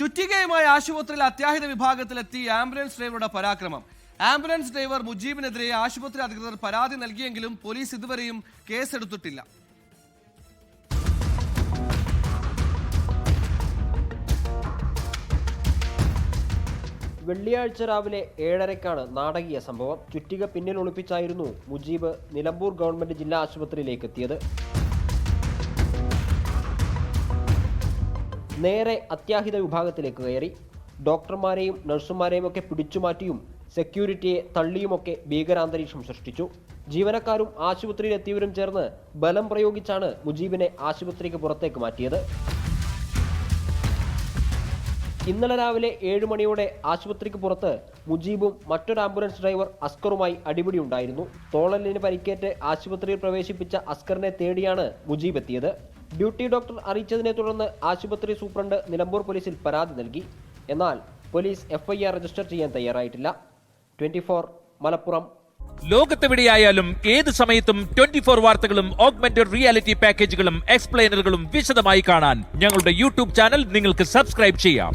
ചുറ്റികയുമായി ആശുപത്രിയിൽ അത്യാഹിത വിഭാഗത്തിലെത്തി ആംബുലൻസ് ഡ്രൈവറുടെ പരാക്രമം. ആംബുലൻസ് ഡ്രൈവർ മുജീബിനെതിരെ ആശുപത്രി അധികൃതർ പരാതി നൽകിയെങ്കിലും പോലീസ് ഇതുവരെയും കേസെടുത്തിട്ടില്ല. വെള്ളിയാഴ്ച രാവിലെ ഏഴരയ്ക്കാണ് നാടകീയ സംഭവം. ചുറ്റിക പിന്നിൽ ഒളിപ്പിച്ചായിരുന്നു മുജീബ് നിലമ്പൂർ ഗവൺമെന്റ് ജില്ലാ ആശുപത്രിയിലേക്ക് എത്തിയത്. നേരെ അത്യാഹിത വിഭാഗത്തിലേക്ക് കയറി. ഡോക്ടർമാരെയും നഴ്സുമാരെയും ഒക്കെ പിടിച്ചുമാറ്റിയും സെക്യൂരിറ്റിയെ തള്ളിയുമൊക്കെ ഭീകരാന്തരീക്ഷം സൃഷ്ടിച്ചു. ജീവനക്കാരും ആശുപത്രിയിലെത്തിയവരും ചേർന്ന് ബലം പ്രയോഗിച്ചാണ് മുജീബിനെ ആശുപത്രിക്ക് പുറത്തേക്ക് മാറ്റിയത്. ഇന്നലെ രാവിലെ ഏഴ് മണിയോടെ ആശുപത്രിക്ക് പുറത്ത് മുജീബും മറ്റൊരു ആംബുലൻസ് ഡ്രൈവർ അസ്കറുമായി അടിപിടി ഉണ്ടായിരുന്നു. തോളലിന് പരിക്കേറ്റ് ആശുപത്രിയിൽ പ്രവേശിപ്പിച്ച അസ്കറിനെ തേടിയാണ് മുജീബ് എത്തിയത്. ഡ്യൂട്ടി ഡോക്ടർ അറിയിച്ചതിനെ തുടർന്ന് ആശുപത്രി സൂപ്രണ്ട് നിലമ്പൂർ പോലീസിൽ പരാതി നൽകി. എന്നാൽ പോലീസ് എഫ്ഐആർ രജിസ്റ്റർ ചെയ്യാൻ തയ്യാറായിട്ടില്ല. Twenty four Malappuram. ലോകത്തെവിടെയായാലും ഏത് സമയത്തും ട്വന്റി ഫോർ വാർത്തകളും ഓഗ്മെന്റഡ് റിയാലിറ്റി പാക്കേജുകളും എക്സ്പ്ലെയിനറുകളും വിശദമായി കാണാൻ ഞങ്ങളുടെ യൂട്യൂബ് ചാനൽ നിങ്ങൾക്ക് സബ്സ്ക്രൈബ് ചെയ്യാം.